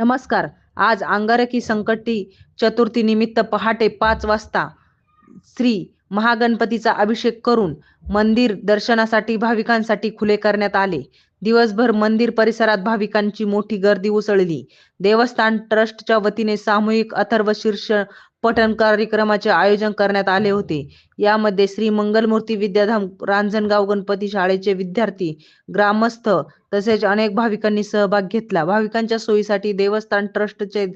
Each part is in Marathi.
नमस्कार. आज अंगारकी संकटी चतुर्थी निमित्त पहाटे पाच वाजता श्री महागणपतीचा अभिषेक करून मंदिर दर्शनासाठी भाविकांसाठी खुले करण्यात आले. दिवसभर मंदिर परिसरात भाविकांची मोठी गर्दी उसळली. देवस्थान ट्रस्टच्या वतीने सामूहिक अथर्व शीर्ष पठण कार्यक्रमाचे आयोजन करण्यात आले होते. यामध्ये श्री मंगलमूर्ती विद्याधाम रांजणगाव गणपती शाळेचे विद्यार्थी ग्रामस्थ तसेच अनेक भाविकांनी सहभाग घेतला. भाविकांच्या सोयीसाठी देवस्थान ट्रस्टचे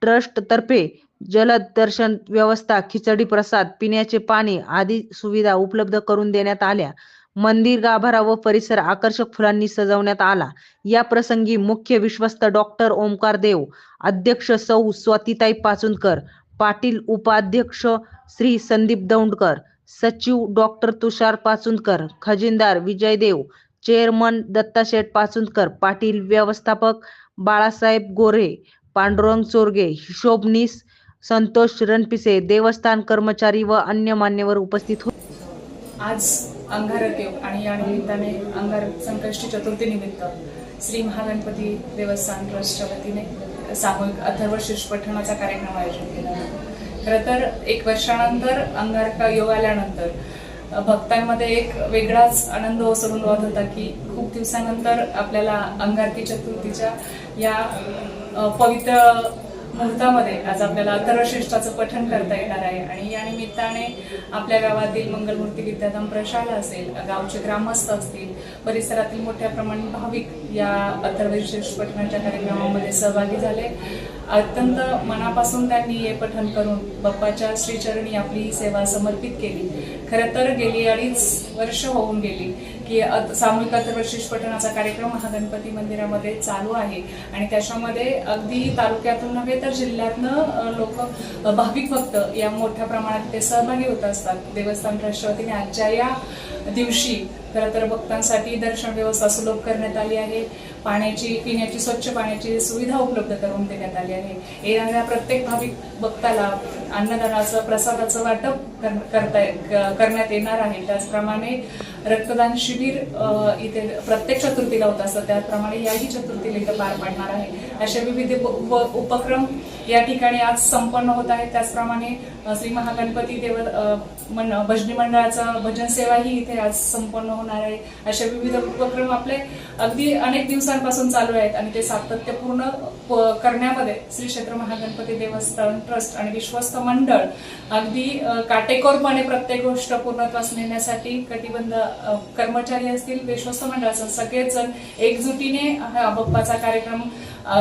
ट्रस्ट तर्फे जलद दर्शन व्यवस्था खिचडी प्रसाद पिण्याचे पाणी आदी सुविधा उपलब्ध करून देण्यात आल्या. मंदिर गाभारा व परिसर आकर्षक फुलांनी सजवण्यात आला. या प्रसंगी मुख्य विश्वस्त डॉक्टर ओमकार देव अध्यक्ष सौ स्वातीताई पाचुंदकर पाटील उपाध्यक्ष श्री संदीप दौंडकर सचिव डॉक्टर तुषार पाचुंदकर खजिनदार विजय देव चेअरमन दत्ता शेठ पाचुंदकर पाटील व्यवस्थापक बाळासाहेब गोरे पांडुरंग चोरगे हिशोबनीस संतोष रणपिसे देवस्थान कर्मचारी व अन्य मान्यवर उपस्थित होते. आज अंगारक योग आणि या निमित्ताने अंगार संकष्टी चतुर्थी निमित्त श्री महागणपती देवस्थान ट्रस्टच्या वतीने सामूहिक अथर्व शीर्ष पठणाचा कार्यक्रम आयोजित केला खरं तर एक वर्षानंतर अंगारका योग आल्यानंतर भक्तांमध्ये एक वेगळाच आनंद ओसरून वाहत होता की खूप दिवसानंतर आपल्याला अंगारकी चतुर्थीच्या या पवित्र मुहूर्तामध्ये आज आपल्याला अथर्वश्रेष्ठाचं पठण करता येणार आहे. आणि या निमित्ताने आपल्या गावातील मंगलमूर्ती विद्याधाम प्रशाला असेल गावचे ग्रामस्थ असतील परिसरातील मोठ्या प्रमाणात भाविक या अथर्वशीष पठणाच्या कार्यक्रमामध्ये सहभागी झाले. अत्यंत मनापासून त्यांनी हे पठण करून बाप्पाच्या श्रीचरणी आपली ही सेवा समर्पित केली. खरं तर गेली अडीच वर्ष होऊन गेली की सामूहिक अथर्वशीष पठणाचा कार्यक्रम हा गणपती मंदिरामध्ये चालू आहे. आणि त्याच्यामध्ये अगदी तालुक्यातून नव्हे तर जिल्ह्यातनं लोक भाविक भक्त या मोठ्या प्रमाणात ते सहभागी होत असतात. देवस्थान ट्रस्टच्या वतीने आजच्या या दिवशी खरं तर भक्तांसाठी दर्शन व्यवस्था सुलभ करण्यात आली आहे. पाण्याची पिण्याची स्वच्छ पाण्याची सुविधा उपलब्ध करून देण्यात आली आहे. येणाऱ्या प्रत्येक भाविक भक्ताला अन्नदानाचं प्रसादाचं वाटप करता करण्यात येणार आहे. त्याचप्रमाणे रक्तदान शिबिर इथे प्रत्येक चतुर्थीला होत असतं. त्याचप्रमाणे याही चतुर्थीला इथं पार पडणार आहे. असे विविध उप- उप- उपक्रम या ठिकाणी आज संपन्न होत आहेत. त्याचप्रमाणे श्री महागणपती देव मन भजनी मंडळाचा भजन सेवाही इथे आज संपन्न होणार आहे. असे विविध उपक्रम आपले अगदी अनेक दिवसांपासून चालू आहेत आणि ते सातत्यपूर्ण प- करण्यामध्ये श्री क्षेत्र महागणपती देवस्थान ट्रस्ट आणि विश्वस्त मंडळ अगदी काटेकोरपणे प्रत्येक गोष्ट पूर्णत्वास नेण्यासाठी कटिबंध कर्मचारी असतील विश्वस्त मंडळाचं सगळेच जण एकजुटीने हा बाप्पाचा कार्यक्रम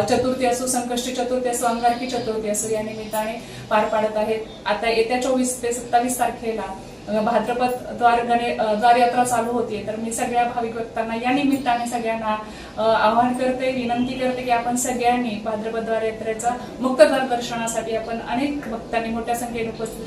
चतुर्थी असो संकष्टी चतुर्थी असो अंगारकी चतुर्थी असो या निमित्ताने पार पाडत आहेत. आता येत्या चोवीस ते सत्तावीस तारखेला भाद्रपद द्वार गणे द्वारयात्रा चालू होती तर मी सगळ्या भाविक भक्तांना या निमित्ताने सगळ्यांना आवाहन करते विनंती करते की आपण सगळ्यांनी भाद्रपद द्वारयात्रेचा मुक्त दर्शनासाठी आपण अनेक भक्तांनी मोठ्या संख्येने उपस्थित